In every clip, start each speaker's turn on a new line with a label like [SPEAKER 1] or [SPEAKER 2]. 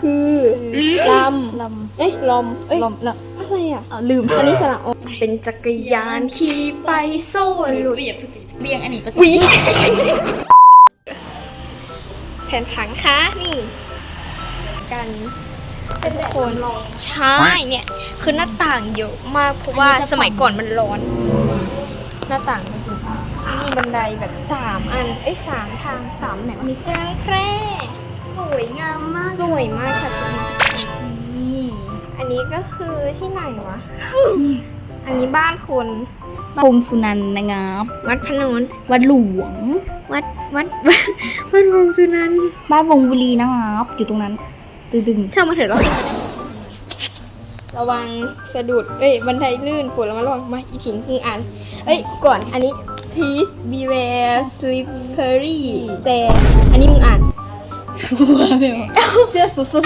[SPEAKER 1] คือล
[SPEAKER 2] ลำ
[SPEAKER 1] เอ้ยลมเอ้ยำ
[SPEAKER 2] ลำล
[SPEAKER 1] อะไรอะำ
[SPEAKER 2] อะลืม
[SPEAKER 1] อันนี้สระอเป็นจักรยานขี่ไปโซ่หลุด
[SPEAKER 2] เบียงอันนี้ภาษา
[SPEAKER 1] วิแผ่นผังคะนี่ กันเป็นคนใช่เนี่ยคือหน้าต่างเยอะมากเพราะว่าสมัยก่อนมันร้อน หน้าต่างมันมีบันไดแบบสามอันเอ้ยสามทางสามแบบมีเครื่องแคร่ส วยงามมากสวยมากค่ะทุกคน
[SPEAKER 2] นี่
[SPEAKER 1] อันนี้ก็คือที่ไหนวะ อันนี้บ้านคน
[SPEAKER 2] พงสุนันท์นะครับ
[SPEAKER 1] วัดพนน
[SPEAKER 2] วัดหลวง
[SPEAKER 1] วัดวัดวัดวงสุนันท์
[SPEAKER 2] บ้านวงบุรีนะครับอยู่ตรงนั้นตึดึง
[SPEAKER 1] ช่างมาเถอะเราระวังสะดุด เอ้ย บันไดลื่นปวดแล้วมาระวังมาอีถิงคืออ่าน เอ้ย ก่อน อันนี้ please beware slippery stair อันนี้มึงอ่าน
[SPEAKER 2] หัวเบลเสื้อสุดสุด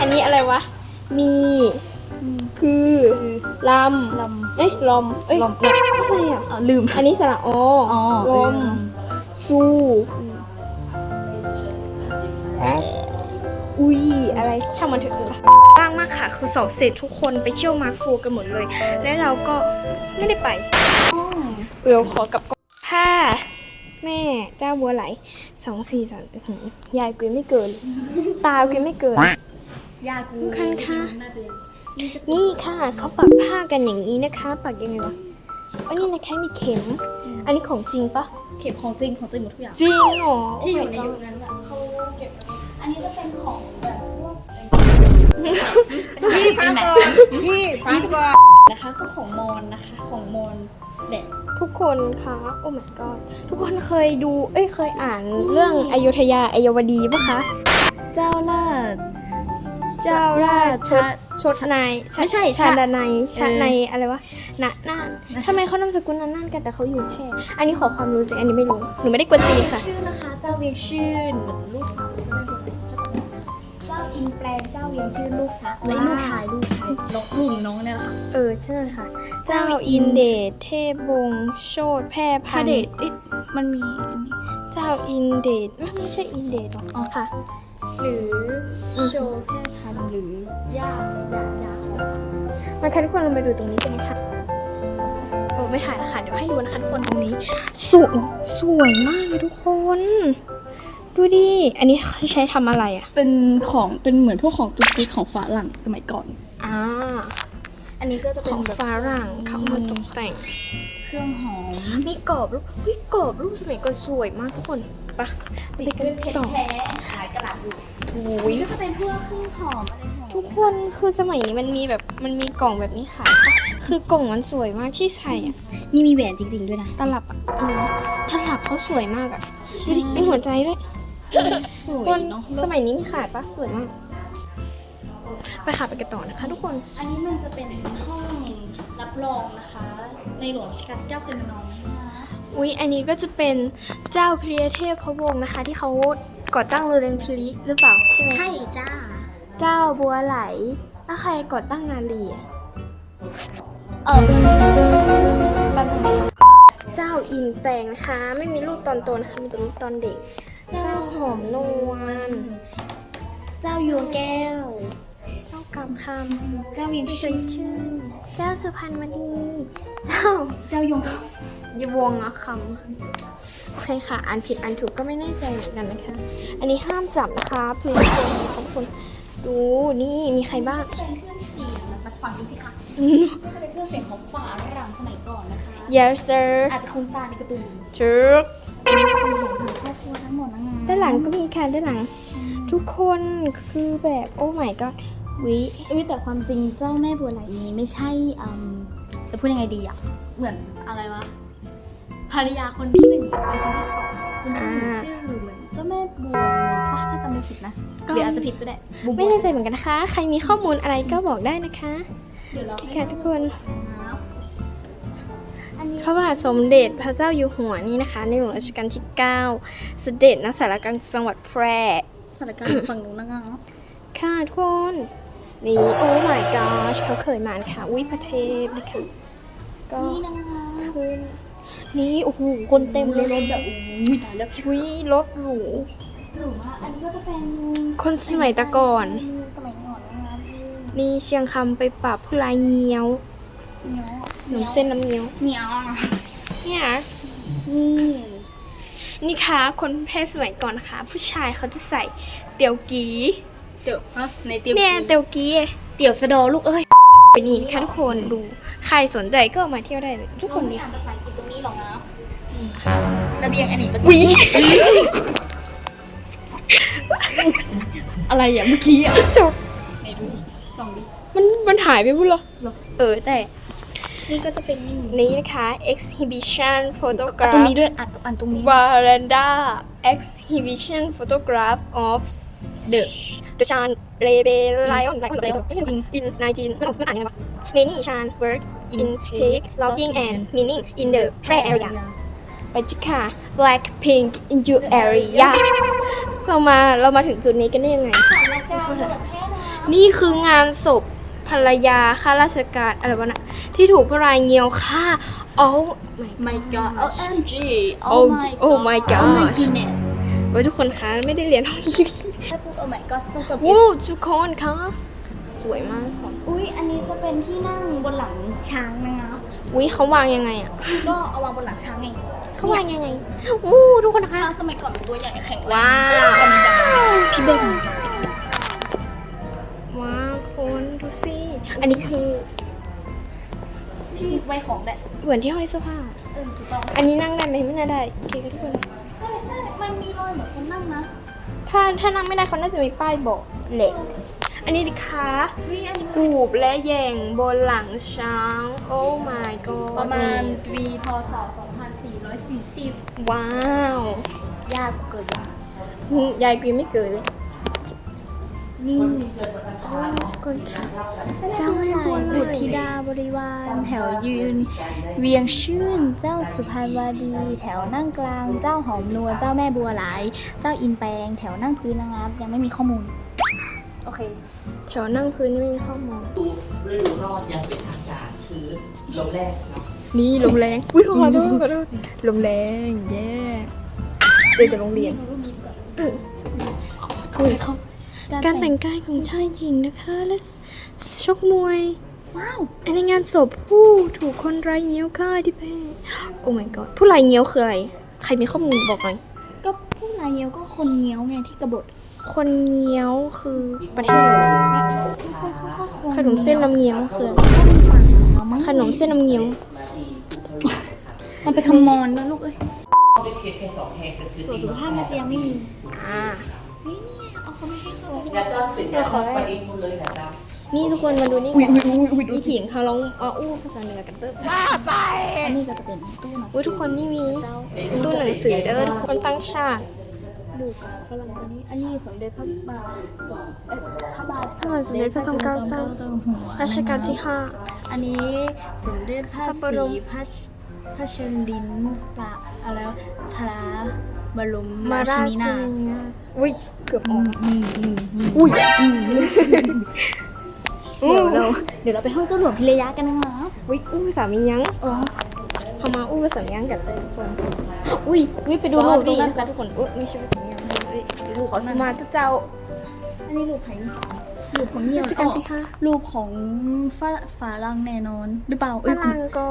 [SPEAKER 1] อันนี้อะไรวะ มี คือล
[SPEAKER 2] ลำ
[SPEAKER 1] เอ้ยลมเอ้ยำ
[SPEAKER 2] ลำล
[SPEAKER 1] อะไรอะำ
[SPEAKER 2] อะลืม
[SPEAKER 1] อันนี้สระอ
[SPEAKER 2] อ๋อ
[SPEAKER 1] ลมซูอุ้ย อะไรช่างมันเถอะบ้างมากค่ะ คือสอบเสร็จทุกคนไปเที่ยวมาร์คโฟร์กันหมดเลย และเราก็ไม่ได้ไปเดี๋ยวขอกลับก่อนค่ะ แม่เจ้าบัวไหลสองสี่สามอื้อหือยายกูยังไม่เกิน ตากูยังไม่เกิน
[SPEAKER 2] ยากู
[SPEAKER 1] คันค่ะนี่ค่ะ เขาปักผ้ากันอย่างนี้นะคะ ปักยังไงวะอันนี้นะคะมีเข็ม อันนี้ของจริงปะ
[SPEAKER 2] เข็มของจริงของจริงหมดทุกอย่าง
[SPEAKER 1] จริงเหรอ
[SPEAKER 2] ที่อยู่ใน
[SPEAKER 1] Oh my
[SPEAKER 2] ยุ
[SPEAKER 1] god
[SPEAKER 2] คนั้นอะเขาเก็บ อันนี้จะเป็นของแบบพวกนี่พักก่อนนี่พักก่อนนะคะ ก็ของมอนนะคะ ของมอน แบบ
[SPEAKER 1] ทุกคนคะโอ้ my god ทุกคนเคยดู เอ้ยเคยอ่านเรื่องอยุธยาอยวดีปะคะ
[SPEAKER 2] เจ้าลาด
[SPEAKER 1] เจ้าราชช
[SPEAKER 2] ชะ
[SPEAKER 1] ดชดนาย
[SPEAKER 2] ไม่ใช่
[SPEAKER 1] ชา
[SPEAKER 2] ชะ
[SPEAKER 1] ดนายชา
[SPEAKER 2] เออ
[SPEAKER 1] ในอะไรวะนะน่านทำไมเขานามสกุลนั้นน่านกันแต่เขาอยู่แพร่อันนี้ขอความรู้จริงอันนี้ไม่รู้หนูไม่ได้กวนตีนค่ะ
[SPEAKER 2] ชื่อนะคะ เจ้าเวียงชื่นเหมือนลูกสาวลูกแม่บุญเจ้า อินแปลงเจ้าเวียงชื่นลูกสาวและลูกชายลูกชายน้องลุงน้องเนี่ยแหละค่ะ
[SPEAKER 1] เออใช่ค่ะ เจ้าอินเดชเทพวงศ์โชตแพร่
[SPEAKER 2] พ
[SPEAKER 1] พั
[SPEAKER 2] ระ
[SPEAKER 1] น
[SPEAKER 2] เดช
[SPEAKER 1] ธุ์
[SPEAKER 2] เอ๊ะมันมีอันนี้
[SPEAKER 1] เจ้าอินเดชไม่ไม่ใช่อินเดชหรอกอ๋อค่ะ
[SPEAKER 2] หรือโชว์แพร่พันธุ์หรือย่าย่าย่าของ
[SPEAKER 1] มาค่ะทุกคนเรามาดูตรงนี้กันนะคะโอ้ไม่ถ่ายนะคะเดี๋ยวให้ดูนะคะทุกคนตรงนี้สวยสวยมากเลยทุกคน ดูดิ อันนี้เขาใช้ทำอะไรอะ
[SPEAKER 2] เป็นของเป็นเหมือนพวกของจุกจิกของฝรั่งสมัยก่อน
[SPEAKER 1] อ่า
[SPEAKER 2] อันนี้ก็จะ
[SPEAKER 1] ข
[SPEAKER 2] เป็น
[SPEAKER 1] อง
[SPEAKER 2] แบบ
[SPEAKER 1] ฝรั่งเขาเอามาตกแต่ง
[SPEAKER 2] เครื่องหอม
[SPEAKER 1] มีกรอบรูปเฮ้ยกรอบรูปสมัยก่อนสวยมากทุกคนไปะไปกันต่อ
[SPEAKER 2] ขายกระดาษอยู่
[SPEAKER 1] โอ้ย
[SPEAKER 2] ก็จะเป็นพวกเครื่องหอมอะไรหอม
[SPEAKER 1] ทุกคนคือสมัยนี้มันมีแบบมันมีกล่องแบบนี้ขายปะคือกล่องมันสวยมากที่ใส่อะ
[SPEAKER 2] นี่มีแหวนจริงๆด้วยนะ
[SPEAKER 1] ตลับอะอืมตลับเขาสวยมากอะดูดิมีหัวใจด้วย
[SPEAKER 2] สวย
[SPEAKER 1] คน
[SPEAKER 2] เนาะ
[SPEAKER 1] สมัยนี้มีขายปะสวยมาก ไปค่ะไปกันต่อนะคะ ทุกคน
[SPEAKER 2] อันนี้มันจะเป็นห้องรับรองนะคะ ในหลวงรัชกาลที่เก้าเคยมานอนนะคะ
[SPEAKER 1] อุ๊ยอันนี้ก็จะเป็นเจ้าพรีเทพพระวงศ์นะคะ ที่เขาก่อตั้งโรงเรียนพลีหรือเปล่าใช่ไหม
[SPEAKER 2] ใช่จ้า
[SPEAKER 1] เจ้าบัวไหลแล้วใครก่อตั้งนาลีอะ
[SPEAKER 2] เออแป๊บนึงนะคะ
[SPEAKER 1] เจ้าอินแปลงนะคะ ไม่มีรูปตอนโตนะคะมีแต่รูปตอนเด็กเจ้า หอมนวล
[SPEAKER 2] เจ้ายัวแก้ว
[SPEAKER 1] เจ้ากำค
[SPEAKER 2] เจ้าเวียงำชื่น
[SPEAKER 1] ชื่น เจ้าสุพรรณมณีเจ้า
[SPEAKER 2] เจ้ายง
[SPEAKER 1] ยวงอะคำ โอเคค่ะ อ่านผิดอ่านถูกก็ไม่แน่ใจเหมือนกันนะคะ อันนี้ห้ามจับนะคะเพื่อนคนนะคะทุกคนดูนี่มีใครบ้าง
[SPEAKER 2] เป็นเครื่องเสียงแบบฝั่งนี้สิคะก็จะเป็นเครื่องเสียงของฝารั่งสมัยก่อนนะคะ
[SPEAKER 1] yes sir
[SPEAKER 2] อาจจะคุ้นตาในการ์ตูน
[SPEAKER 1] จึก
[SPEAKER 2] เป็นของทางครอบครัวทั้งหมดนะ
[SPEAKER 1] ด้านหลังก็มีค่ะด้านหลัง ทุกคนคือแบบโอ้ my god วิ
[SPEAKER 2] เอ้ยแต่ความจริงเจ้าแม่บัวไหลนี้ไม่ใช่อืมจะพูดยังไงดีอะเหมือนอะไรวะภรรยาคนที่หนึ่งเป็นคนที่สองคนที่หนึ่งชื่อเหมือนเจ้าแม่บัวเงินป้าถ้าจำไม่ผิดนะหรืออาจจะผิดก็ได้บัว
[SPEAKER 1] ไม่แน่ใจเหมือนกันนะคะ ใครมีข้อมูลอะไรก็บอกได้นะคะ
[SPEAKER 2] เดี๋ยวเรา
[SPEAKER 1] โอเคค่ะทุกคน
[SPEAKER 2] ครับอันนี้
[SPEAKER 1] พระบาทสมเด็จพระเจ้าอยู่หัวนี่นะคะ ในหลวงรัชกาลที่ 9 เสด็จณสารกลางจังหวัดแพร่
[SPEAKER 2] สถานการณ์ฝั่งนู้นนะครับ
[SPEAKER 1] ค่ะทุกคนนี่โอ้ my gosh เขาเคยมานะคะวิพระเทพนะคะก็
[SPEAKER 2] นี่นะคะ
[SPEAKER 1] ขึ้นนี่โอ้โหคนเต็มเลย
[SPEAKER 2] รถแบบอุ้ยตายแล้ว
[SPEAKER 1] วิรถหรู
[SPEAKER 2] หรือว่าอันนี้ก็จะเป็น
[SPEAKER 1] คนสมัยตะก่อน
[SPEAKER 2] สมัยก่อนนะครับนี่
[SPEAKER 1] นี่เชียงคำไปปราบผู้ร้ายเงี้ยว
[SPEAKER 2] เนาะ
[SPEAKER 1] หนุ่มเส้นน้ำเงี้ยว
[SPEAKER 2] เหนียว
[SPEAKER 1] เนี่ย
[SPEAKER 2] นี่
[SPEAKER 1] นี่ค่ะคนแพทย์สมัยก่อนนะคะ ผู้ชายเขาจะใส่เตียวกี
[SPEAKER 2] เดี๋ยวฮะในเตียว
[SPEAKER 1] เนี่ยเตียวกี
[SPEAKER 2] เตี๋ยวสะดอลูกเอ้ย
[SPEAKER 1] ไปนี่นะคะทุกคนดู ใครสนใจก็มาเที่ยวได้เลยทุกคนมี
[SPEAKER 2] อ่านภาษาอังกฤษตรงนี้หรอกนะระเบียงอันนี้ภาษา
[SPEAKER 1] วิ
[SPEAKER 2] อะไรอะเมื่อกี้อะ
[SPEAKER 1] จบ
[SPEAKER 2] ไหนดูส่องดิ
[SPEAKER 1] มันมันหายไปพูดเหรอ
[SPEAKER 2] หรอ
[SPEAKER 1] เออแต่
[SPEAKER 2] นี่ก็จะเป็นนี่
[SPEAKER 1] นี้นะคะ exhibition
[SPEAKER 2] อะ
[SPEAKER 1] photograph
[SPEAKER 2] ตรงนี้ด้วยอ่านอ่านตรงนี้
[SPEAKER 1] Veranda exhibition photograph of the the Chan Rebellion in in 19มันอ่านยังไงวะ Many Chan work in take logging and mining in the Phrae area ไปจิค่ะ Black Pink in your area เรามาเรามาถึงจุดนี้กันได้ยังไง
[SPEAKER 2] และการระดับแพทย์นะ
[SPEAKER 1] นี่คืองานศพ ภรรยาข้าราชการอะไรวะนะที่ถูกพระรายเงียวฆ่า Oh my
[SPEAKER 2] my god OMG
[SPEAKER 1] Oh, oh my
[SPEAKER 2] oh my
[SPEAKER 1] gosh
[SPEAKER 2] goodness
[SPEAKER 1] ไว้ทุกคนคะไม่ได้เรียนห้องนี้
[SPEAKER 2] ถ้าพูด oh my god ต้องเติม
[SPEAKER 1] วู้ทุกคนคะสวยมากค่ะ
[SPEAKER 2] อุ้ยอันนี้จะเป็นที่นั่งบนหลังช้างนะคะ
[SPEAKER 1] วิเขาวางยังไงอะ
[SPEAKER 2] ก็เอาวางบนหลังช้างไง
[SPEAKER 1] เขาวางยังไงวู้ทุกคนนะคะ
[SPEAKER 2] ช้างสมัยก่อนเป็นตัวใหญ่แข็งแรง
[SPEAKER 1] ว้าว
[SPEAKER 2] ดำดำพี่เบิ้ม
[SPEAKER 1] ว้าวคน ดูสิ อันนี้คือ
[SPEAKER 2] ที่ไว้ของแหละ
[SPEAKER 1] เหมือนที่ห้อยเสื้อผ้า
[SPEAKER 2] เออถูกต้อง
[SPEAKER 1] อันนี้นั่งได้ไหมไม่น่าได้โอเคค่ะทุกคน
[SPEAKER 2] มันมีรอยเหมือนคนนั่งนะ
[SPEAKER 1] ถ้าถ้านั่งไม่ได้เขาน่าจะมีป้ายบอกเหล็ก อันนี้ดิคะ
[SPEAKER 2] วิอันนี้
[SPEAKER 1] กูบและแยงบนหลังช้าง โอ้ my god
[SPEAKER 2] ประมาณปีพศ2440
[SPEAKER 1] ว้าว
[SPEAKER 2] ยากเกิน
[SPEAKER 1] ยายกูยังไม่เกิดเลย
[SPEAKER 2] นี่
[SPEAKER 1] โอ้ทุก คนค่ะ
[SPEAKER 2] เจ้าแม่บัวบุตรธิดาบริวารแถวยืน เวียงชื่น เจ้าสุพรรณวดี แถวนั่งกลาง เจ้าหอมนวลเจ้าแม่บัวหลาย เจ้าอินแปลง แถวนั่งพื้นนะครับยังไม่มีข้อมูล โอเค
[SPEAKER 1] แถวนั่งพื้นไม่มีข้อมูล
[SPEAKER 3] ดูฤดูรอดอย่างเป็นทางการคือลมแรกครับ
[SPEAKER 1] นี่ลมแรงอุ้ยขอโทษขอโทษลมแรงแย่เจอแต่โรงเรียนคุย การแต่งกายของชายหญิงนะคะ และชกมวย
[SPEAKER 2] ว้าว
[SPEAKER 1] อันในงานศพผู้ถูกคนไร้เงี้ยวฆ่าที่แพร่โอ้ my god ผู้ไร้เงี้ยวคืออะไร ใครมีข้อมูลบอกหน่อย
[SPEAKER 2] ก็ผู้ลายเยียวก็คนเงี้ยวไงที่กบฏ
[SPEAKER 1] คนเงี้ยวคือประเทศอะไร
[SPEAKER 2] ไม่ใช่แค่คน
[SPEAKER 1] ขนมเส้นน้ำเงี้ยวคืออะไรขนมเส้นน้ำเงี้ยว
[SPEAKER 2] มันเป็นคำมอนนะลูกเอ้ย
[SPEAKER 3] ได้เพียงแค่สองแห่งก็คือ
[SPEAKER 2] ส่วนสุขภาพมันจะยังไม่มี
[SPEAKER 1] อ่า
[SPEAKER 2] เฮ้ยนี่ไงเอา เขาไม่ให้เขา
[SPEAKER 3] นะเจ้าเป็นการของประดิษฐ์หมดเลยนะเจ้า
[SPEAKER 1] นี่ทุกคนมาดูนี่ก่อนอีถิงเขาร้องอ้ออู้ภาษาเหนือกันเติบบ้าไป
[SPEAKER 2] อันนี้ก็จะเป็นตู้หนัง
[SPEAKER 1] อุ้ยทุกคนนี่มี
[SPEAKER 2] เจ้า
[SPEAKER 1] ตู้หนังสือเด้อทุกคนตั้งชาติ
[SPEAKER 2] ดูกับฝรั่งคนนี้ อันนี้สมเด็จพระบาทเอ่อพระบาท
[SPEAKER 1] พระบาทสมเด็จพระจอมเกล้าเจ้า
[SPEAKER 2] เจ้าหัว
[SPEAKER 1] รัชกาลที่ห้า
[SPEAKER 2] อันนี้สมเด็จพระ
[SPEAKER 1] พระบ
[SPEAKER 2] ศ
[SPEAKER 1] ร
[SPEAKER 2] รี
[SPEAKER 1] ม
[SPEAKER 2] พระชพระเชนดินพระอะไรวะพระ บรม
[SPEAKER 1] มา
[SPEAKER 2] รา
[SPEAKER 1] รา
[SPEAKER 2] ชิ
[SPEAKER 1] ชิ
[SPEAKER 2] นีนาถ
[SPEAKER 1] นีนาถอุ้ยเกือบออก
[SPEAKER 2] อืมอืมอืม
[SPEAKER 1] อุ้ย
[SPEAKER 2] เดี๋ยวเราเดี๋ยวเราไปห้องเจ้าหลวงพิรยากันนะ
[SPEAKER 1] อุ้ยอู้ภาษามียัง
[SPEAKER 2] อ๋อ
[SPEAKER 1] เขามาอู้ภาษามียังกันเลยทุกคนอุ้ยอุ้ยไปดูรูปตรงนั้นค่ะทุกคนอุ้ยไม่ใช่ภาษามียังเอ้ยรูปของสมาร์ทเจ้า
[SPEAKER 2] อันนี้รูปใครนี่รูปของเงียว
[SPEAKER 1] รัชกาลที่ห้า
[SPEAKER 2] รูปของฝาฝาลังแน่นอน หรือเปล่า
[SPEAKER 1] ฝ
[SPEAKER 2] เอ้ยคุณ
[SPEAKER 1] รั่งก็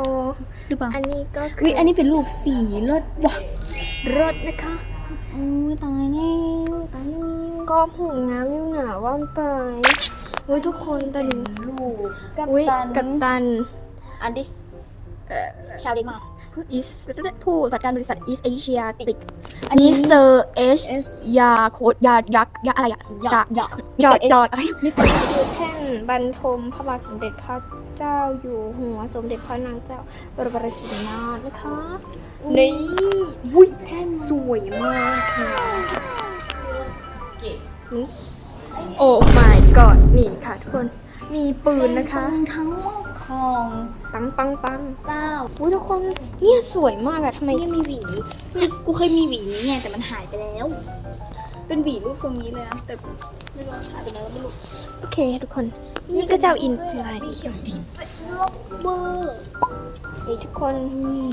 [SPEAKER 2] หรือเปล่า
[SPEAKER 1] อันนี้ก็คื
[SPEAKER 2] อุ้ยอันนี้เป็นรูปสีรถว่ะ
[SPEAKER 1] รถนะคะ
[SPEAKER 2] อุ้ยตายแล้วตายแล้ว
[SPEAKER 1] ก็หูงามอยู่หนาว่านไปอุ้ยทุกคนตอนนี้
[SPEAKER 2] ลูกกัป
[SPEAKER 1] อุ้ย
[SPEAKER 2] ตัน
[SPEAKER 1] กัปตัน
[SPEAKER 2] อันดิชาวเดนมาร์ก
[SPEAKER 1] อิสผู้จัดการบริษัท East Asia ติก
[SPEAKER 2] อันนี้
[SPEAKER 1] มิสเตอร์เอช
[SPEAKER 2] S
[SPEAKER 1] ยาโคดยายักษ์ยาอะไรอะ
[SPEAKER 2] หยอดหยอด
[SPEAKER 1] ยอดยอดอะไร
[SPEAKER 2] มิสเตอร์
[SPEAKER 1] คือแท่นบรรทมพระบาทสมเด็จพระ เจ้าอยู่หัวสมเด็จพระนางเจ้าบรมราชินีนาถนะคะนี่อุ้ยแท่นสวยมากค่ะ
[SPEAKER 2] เก๋
[SPEAKER 1] โอ้ my god นี่ค่ะทุกคนมีปืนนะคะ
[SPEAKER 2] ปืนทั้งหมดของ
[SPEAKER 1] ปังปังปัง
[SPEAKER 2] เจ้า
[SPEAKER 1] อุ้ยทุกคนเนี่ยสวยมากอะทำไม
[SPEAKER 2] ยังมีหวีคือกูเคยมีหวีนี้ไงแต่มันหายไปแล้ว เป็นหวีรูปทรงนี้เลยนะ แต่ไม่รู้หายไปแล้วไม่รู้
[SPEAKER 1] โอเค ทุกคน นี่ก็เจ้าอินไลน์
[SPEAKER 2] มีเข็มทิศด้วยล็อกเบอร์
[SPEAKER 1] นี่ทุกคน
[SPEAKER 2] นี่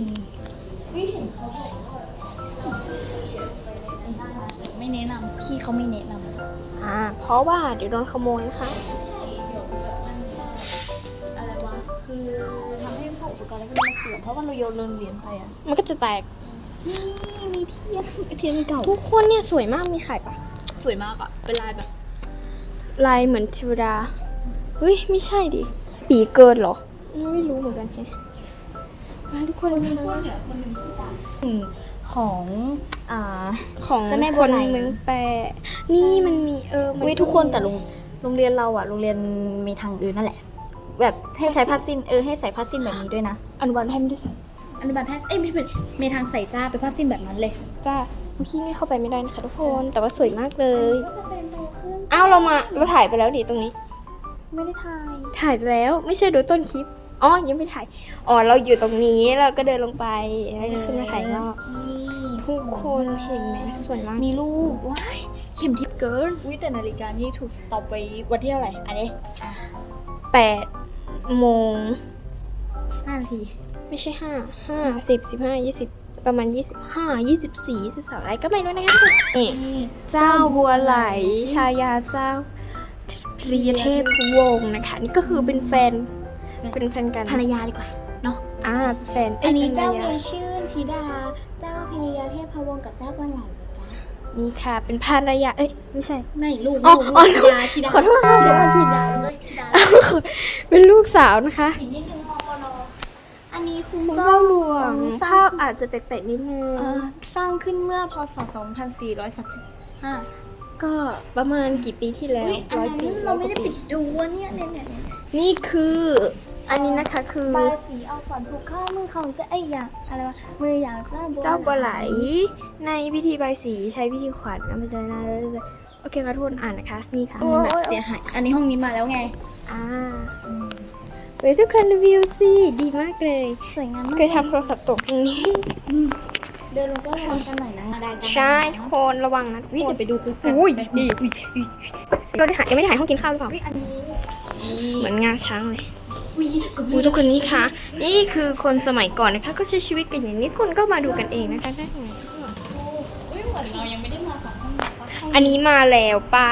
[SPEAKER 2] ไม่แนะนำพี่เขาไม่แนะนำ
[SPEAKER 1] อ่า เพราะว่าเดี๋ยวโดนขโมยนะคะ
[SPEAKER 2] ไม่ใช่เดี๋ยวแบบมันจะอะไรวะคือทำให้พวกอุปกรณ์อะไรพวกนี้มันเสื่อมเพราะว่าเราโยนโรงเรียนไปอะ
[SPEAKER 1] มันก็จะแตก
[SPEAKER 2] นี่มีเทียนเทียนเก่า
[SPEAKER 1] ทุกคนเนี่ยสวยมากมีไข่ปะ
[SPEAKER 2] สวยมากอะเป็นลายแบบ
[SPEAKER 1] ลายเหมือนเทวดาเฮ้ยไม่ใช่ดิปีเกินเหรอ ไม่รู้เหมือนกันแฮะมาทุกคนค่ะ
[SPEAKER 2] ของอ่า
[SPEAKER 1] ของ
[SPEAKER 2] เจ้าแม่
[SPEAKER 1] ค
[SPEAKER 2] บัวนไหล
[SPEAKER 1] เมืองแปรนี่มันมีเออมั
[SPEAKER 2] วิทุกคนแต่โรงโรงเรียนเราอะโรงเรียนมีทางอื่นนั่นแหละ แบบให้ใช้ผ้าสิ้นเออให้ใส่ผ้าสิ้นแบบนี้ด้วยนะ
[SPEAKER 1] อนุบาลให้ไม่ได้ใส่
[SPEAKER 2] อนุบาลแพทย์เอ้ยไม่เป็นมีทางใส่จ้าเป็นผ้าสิ้นแบบนั้นเลย
[SPEAKER 1] จ้าเมื่อกี้นี่เข้าไปไม่ได้นะคะทุกคน แต่ว่าสวยมากเลย
[SPEAKER 2] ก็จะเป็นโตขึ้น
[SPEAKER 1] อ้าวเรามาเราถ่ายไปแล้วดิตรงนี้
[SPEAKER 2] ไม่ได้ทาย
[SPEAKER 1] ถ่ายไปแล้วไม่ใช่ดูต้นคลิปอ๋อยังไม่ถ่ายอ๋อเราอยู่ตรงนี้เราก็เดินลงไปแล้วก็ขึ้นมาถ่ายรอบทุกคนเห็นไหมสวยมาก
[SPEAKER 2] มีลูกว้ายเข็มทิพย์เกินวิแต่นาฬิกานี่ถูกสต็อปไว้วันที่เท่าไหร่อันนี้
[SPEAKER 1] แปดโมง
[SPEAKER 2] ห้านาที
[SPEAKER 1] ไม่ใช่ห้าห้าสิบสิบห้ายี่สิบประมาณยี่สิบห้ายี่สิบสี่ยี่สิบสามอะไรก็ไม่รู้นะคะนี่เจ้าบัวไหล ชายาเจ้าพรีเทพวงศ์นะคะ นี่ก็คือเป็นแฟน เป็นแฟนกัน
[SPEAKER 2] ภรรยาดีกว่าเนาะ
[SPEAKER 1] อ่าเป็นแฟน
[SPEAKER 2] อันนี้
[SPEAKER 1] ป็
[SPEAKER 2] เจ้า
[SPEAKER 1] ภรร
[SPEAKER 2] เมี
[SPEAKER 1] ย
[SPEAKER 2] ยชื่นธิดา เจ้าพิริยาเทพวงศ์กับเจ้าบัวไหลนะจ๊ะ
[SPEAKER 1] นี่ค่ะเป็นภรรยาเอ้ยไม่ใช่
[SPEAKER 2] ไม่ลูก
[SPEAKER 1] อ๋อ
[SPEAKER 2] ลูก
[SPEAKER 1] อ๋อ
[SPEAKER 2] ธิดาธิดา
[SPEAKER 1] ขอโทษค่ะ
[SPEAKER 2] เดี๋ยวมันธิดาเลยธิดา
[SPEAKER 1] เป็นลูกสาวนะคะ
[SPEAKER 2] อีกนิดนึงมปนอันนี้คือ
[SPEAKER 1] ของ
[SPEAKER 2] เจ้า
[SPEAKER 1] เจ้าหลวง
[SPEAKER 2] สร้าง
[SPEAKER 1] ภาพอาจจะแปลกๆนิดนึง
[SPEAKER 2] เอ่อสร้างขึ้นเมื่อพศ 2435
[SPEAKER 1] ก็ประมาณกี่ปีที่แล้ว
[SPEAKER 2] อุ้ยอัน
[SPEAKER 1] ร้อย
[SPEAKER 2] นั้
[SPEAKER 1] ปี
[SPEAKER 2] นเราไม่ได้ปิดดูอะเนี่ยเนี่ยเนี่ยเนี่ย
[SPEAKER 1] นี่คืออันนี้นะคะคือ
[SPEAKER 2] บายสีเอาขวัญผูกข้อมือของเจ้าไอ้ยอย่างอะไรวะมืออย่างเจ้าบัว
[SPEAKER 1] เจ้าปลาไหลในพิธีใบายสีใช้พิธีขวัญนะไม่ใช่นะโอเคค่ะทุกคนอ่านนะคะนี่ค่ะ
[SPEAKER 2] มันแบบเสียหาย อันนี้ห้องนี้มาแล้วไง
[SPEAKER 1] อ่า เฮ้ยทุกคนรีวิวสิดีมากเลย
[SPEAKER 2] สวยงามมาก
[SPEAKER 1] เคยทำโทรศัพท์ตกตรงนี้
[SPEAKER 2] เดินลงก็ระวังกันหน่อยนะได้กัน
[SPEAKER 1] ใช่ทุกคนระวังนะทุก
[SPEAKER 2] วิ
[SPEAKER 1] ค
[SPEAKER 2] เดี๋ย
[SPEAKER 1] น
[SPEAKER 2] วไปดูคุกกัน
[SPEAKER 1] อุ้ยดีเราได้ถ่ายยังไม่ได้ถ่ายห้องกินข้าวหรือเปล่า
[SPEAKER 2] วิอันนี้
[SPEAKER 1] เหมือนงาช้างเลย
[SPEAKER 2] วิกับ
[SPEAKER 1] ดูทุกคนนี้ค่ะ นี่คือคนสมัยก่อนนะคะ ก็ใช้ชีวิตกันอย่างนี้คนก็มาดูกันเองนะคะได้ไง
[SPEAKER 2] อุ้ยเหมือนเรายังไม่ได้มาสองห้องนี้ปะ
[SPEAKER 1] อันนี้มาแล้วป่ะ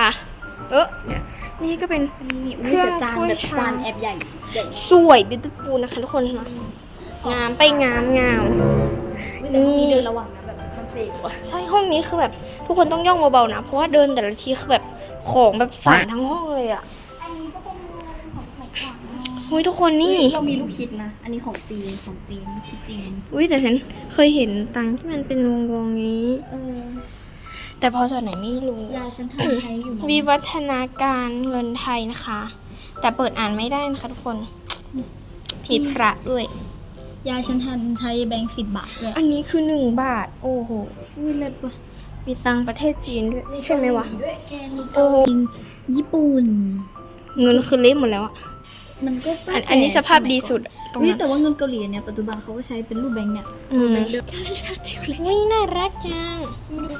[SPEAKER 1] เออเนี่ย นี่ก็เป็น
[SPEAKER 2] นี่
[SPEAKER 1] เค
[SPEAKER 2] อุ้ย
[SPEAKER 1] รื่อง
[SPEAKER 2] แต่จาน
[SPEAKER 1] ถ้วย
[SPEAKER 2] แบบ
[SPEAKER 1] ชาม
[SPEAKER 2] จานแอบใหญ่ใหญ่
[SPEAKER 1] สวย beautiful นะคะทุกคนมางามไปงามงาม
[SPEAKER 2] อุ๊ยแต่ห้องนี้เดินระวังนะแบบมันเสกว่ะ
[SPEAKER 1] ใช่ห้องนี้คือแบบทุกคนต้องย่องเบาๆนะ เพราะว่าเดินแต่ละทีคือแบบของแบบสั่นทั้งห้องเลยอะ
[SPEAKER 2] อันนี้ก็เป็นเงินของสมัยก่อน
[SPEAKER 1] อุ้ยทุกคนนี่
[SPEAKER 2] เรามีลูกคิดนะ อันนี้ของจีนของจีนลูกคิดจีน
[SPEAKER 1] อุ้ยแต่ฉันเคยเห็นตังค์ที่มันเป็นวงวงๆนี้
[SPEAKER 2] เออ
[SPEAKER 1] แต่พอจากไหนไม่รู้
[SPEAKER 2] ยายฉันทำใช้อยู่นะ
[SPEAKER 1] วิวัฒนาการเงินไทยนะคะ แต่เปิดอ่านไม่ได้นะคะทุกคน มีพระด้วย
[SPEAKER 2] ยายฉันทันใช้แบงค์สิบบาทด้วย
[SPEAKER 1] อันนี้คือหนึ่งบาท โอ้โห
[SPEAKER 2] อุ้ยเลิศว่ะ
[SPEAKER 1] มีตังค์ประเทศจีนด้วยใช่ไหมวะ
[SPEAKER 2] ด้วยแกมี
[SPEAKER 1] โอ้
[SPEAKER 2] ญี่ปุ่น
[SPEAKER 1] เงินคือเละหมดแล้วอะ
[SPEAKER 2] มันก็ต้ง
[SPEAKER 1] อันอันนี้สภาพดีสุดอะตรง
[SPEAKER 2] เฮ้ย
[SPEAKER 1] นั้น
[SPEAKER 2] แต่ว่าเงินเกาหลีเนี่ยปัจจุบันเขาก็ใช้เป็นรูปแบงค์เนี่ย
[SPEAKER 1] อืม
[SPEAKER 2] แบงค์เดิมการชาติจิ๋วเลย
[SPEAKER 1] อุ้ยน่ารักจัง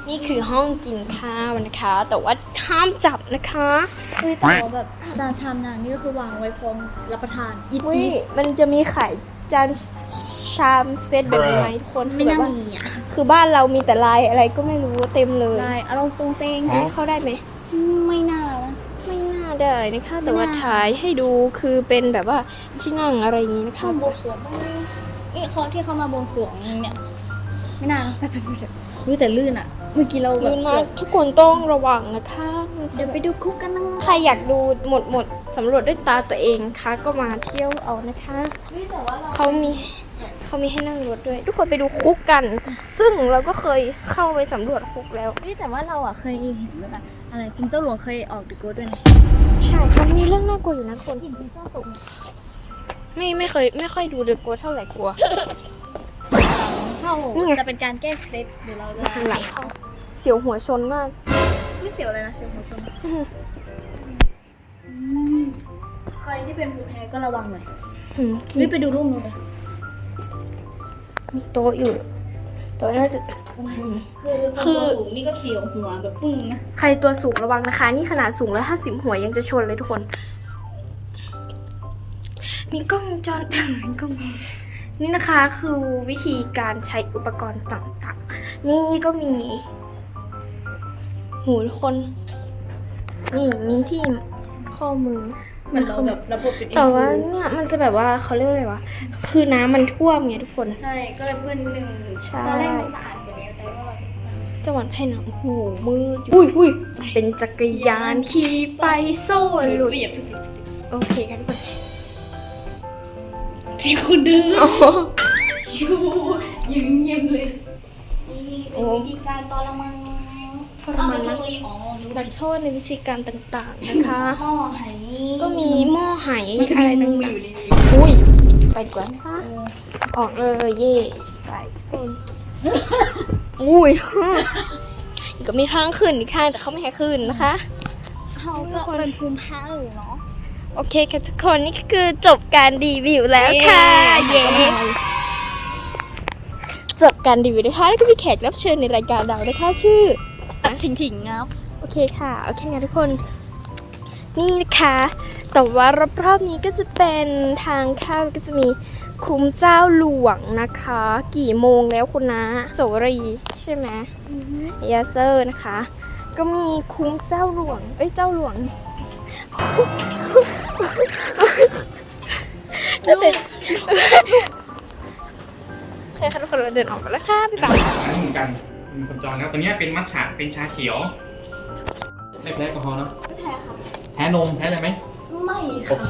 [SPEAKER 1] นี่คือห้องกินข้าวนะคะ แต่ว่าห้ามจับนะคะ
[SPEAKER 2] เฮ้ยแต่ว่าแบบจานชามนางนี่ก็คือวางไว้พร้อมรับประทานอีท
[SPEAKER 1] อุ้ย
[SPEAKER 2] อีท
[SPEAKER 1] มันจะมีขายจานชามเซตแบบนี้ไหมทุกคน
[SPEAKER 2] ไม่น่า
[SPEAKER 1] คือแบบว่
[SPEAKER 2] มีอะ
[SPEAKER 1] คือบ้านเรามีแต่ลายอะไรก็ไม่รู้เต็มเลย
[SPEAKER 2] ได้เอาลงตรงเตง
[SPEAKER 1] ให้เข้าได้ไหม
[SPEAKER 2] ไม่น่านะ
[SPEAKER 1] ไม่น่าได้นะคะแต่ว่า
[SPEAKER 2] ไม่น่า
[SPEAKER 1] ถ่ายให้ดูคือเป็นแบบว่าที่นั่งอะไรอย่างนี้นะคะ
[SPEAKER 2] เข้าบวงสรวงบ้างไหมเอ้ยเขาที่เขามาบวงสรวงเนี่ยไม่น่านะไปไปไปเถอะรู้แต่ลื่นอะเมื่อกี้เราแบบ
[SPEAKER 1] ลื่นมากทุกคนต้องระวังนะคะมัน
[SPEAKER 2] เดี๋ยวไปดูคุกกันนะ
[SPEAKER 1] ใครอยากดูหมดหมดสำรวจด้วยตาตัวเองคะก็มาเที่ยวเอานะคะ
[SPEAKER 2] เฮ้ยแต่ว่าเรา
[SPEAKER 1] เขามีเขามีให้นั่งรถด้วย ทุกคนไปดูคุกกัน ซึ่งเราก็เคยเข้าไปสำรวจคุกแล้ว
[SPEAKER 2] เฮ้ยแต่ว่าเราอะเคยเห็นแบบ อะไรคุณเจ้าหลวงเคยออกดิโก้ด้วยนะ
[SPEAKER 1] ใช่มันมีเรื่องน่ากลัวอยู่นะคน
[SPEAKER 2] เห็นคุณเจ้าตก
[SPEAKER 1] ไม่ไม่เคยไม่ค่อยดูเดอะกลัวเท่าไหร่กลัว
[SPEAKER 2] เข้า
[SPEAKER 1] นี่ไง
[SPEAKER 2] จะเป็นการแก้เคล็ดเดี๋ยวเราจะ
[SPEAKER 1] ทางหลังเข้าเสียวหัวชนมาก
[SPEAKER 2] ไม่เสียวเลยนะเสียวหัวชนใครที่เป็นภูมิแพ้ก็ระวังหน่อย
[SPEAKER 1] อืม
[SPEAKER 2] เฮ้ยไปดูรูปนู้นเลย
[SPEAKER 1] มีโต๊ะอยู่ โต๊ะน่าจะอืม
[SPEAKER 2] คือ
[SPEAKER 1] คื
[SPEAKER 2] คน
[SPEAKER 1] อ
[SPEAKER 2] ตัวสูงนี่ก็เสียวหัวแบบปึ้งนะ
[SPEAKER 1] ใครตัวสูงระวังนะคะ นี่ขนาดสูงแล้วห้าสิบหัวยังจะชนเลยทุกคน มีกล้องวงจรกล้องนี่นะคะคือวิธีการใช้อุปกรณ์ต่างๆ นี่ก็มี หูทุกคน นี่มีที่ข้อมือ
[SPEAKER 2] เห มือนเราแบบระบบเป็น
[SPEAKER 1] แต่ว่าเนี่ยมันจะแบบว่าเขาเรียกว่าอะไรวะ คือน้ำมันท่วมไงทุกคน
[SPEAKER 2] ใช่ ก็เลยเพื่อนหนึ่ง
[SPEAKER 1] ใช่
[SPEAKER 2] ตอนแรกมันสะอาดกว่านี้แต่ว่า
[SPEAKER 1] จังหวัดแพร่นะโอ้โหมืดอยู่อุ้ยอุ้ยเป็นจักรยานขี่ไปโซ่เลยลูก
[SPEAKER 2] เหยียบ
[SPEAKER 1] โอเคค่ะทุกคน
[SPEAKER 2] ที่คุณเดิน
[SPEAKER 1] อ๋อ
[SPEAKER 2] อยู่ยืนเงียบเลย นี่
[SPEAKER 1] โอ้
[SPEAKER 2] เป็นวิธีการตอนละมัง
[SPEAKER 1] ทรมาน
[SPEAKER 2] เอ้
[SPEAKER 1] นะ
[SPEAKER 2] ตรงนี้อ๋อรู้
[SPEAKER 1] ดักโทษในวิธีการต่างๆนะคะ
[SPEAKER 2] หม้อไห
[SPEAKER 1] ก็มีหม้อไห
[SPEAKER 2] มันจะ
[SPEAKER 1] อะไร
[SPEAKER 2] มี
[SPEAKER 1] ต่
[SPEAKER 2] งูา
[SPEAKER 1] ง
[SPEAKER 2] อยู่ในนี้
[SPEAKER 1] ๆอุ้ยไปดีกว่านะคะออกเลยเย่ไปคนอุ้ยก็มีทางขึ้นอีกข้างแต่เขาไม่ให้ขึ้นนะคะ
[SPEAKER 2] เขาก็เป็นภูมิแพ้อยู่เนาะ
[SPEAKER 1] โอเคค่ะทุกคนนี่ก็คือจบการรีวิวแล้วค่ะ
[SPEAKER 2] เย้
[SPEAKER 1] เย้จบการรีวิวนะคะแล้วก็มีแขกรับเชิญในรายการเรานะคะชื่อ
[SPEAKER 2] ถิงถิงๆครับ
[SPEAKER 1] โอเคค่ะ โอเคค่ะทุกคน นี่นะคะ แต่ว่ารอบๆนี้ก็จะเป็นทางเข้าแล้วก็จะมีคุ้มเจ้าหลวงนะคะ กี่โมงแล้วคุณนะโสรีใช่ไหมยาเซอร์นะคะ ก็มีคุ้มเจ้าหลวง เอ้ยเจ้าหลวงแล้วเด็กโอเคค่ะทุกคนเราเดินออกไปแล้วค่ะบ๊ายบาย
[SPEAKER 4] อันเห มือนกันมีคนจองแล้วตัวเนี้ยเป็นมัทฉะเป็นชาเขียวไม่แพ้แอลกอฮอล์เนาะ
[SPEAKER 2] ไม่แพ้ครับ
[SPEAKER 4] แพ้นมแพ้อะไรไหม
[SPEAKER 2] ไม่
[SPEAKER 4] โอเค